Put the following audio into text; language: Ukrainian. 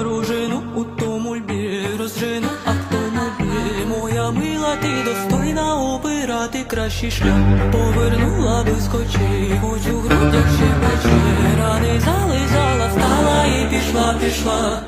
пружину у тому льбі розжену автомобіль. Моя мила, ти достойна обирати кращий шлях. Повернула без очей, хоч у грудях ще пече. Рани зализала, встала і пішла, пішла.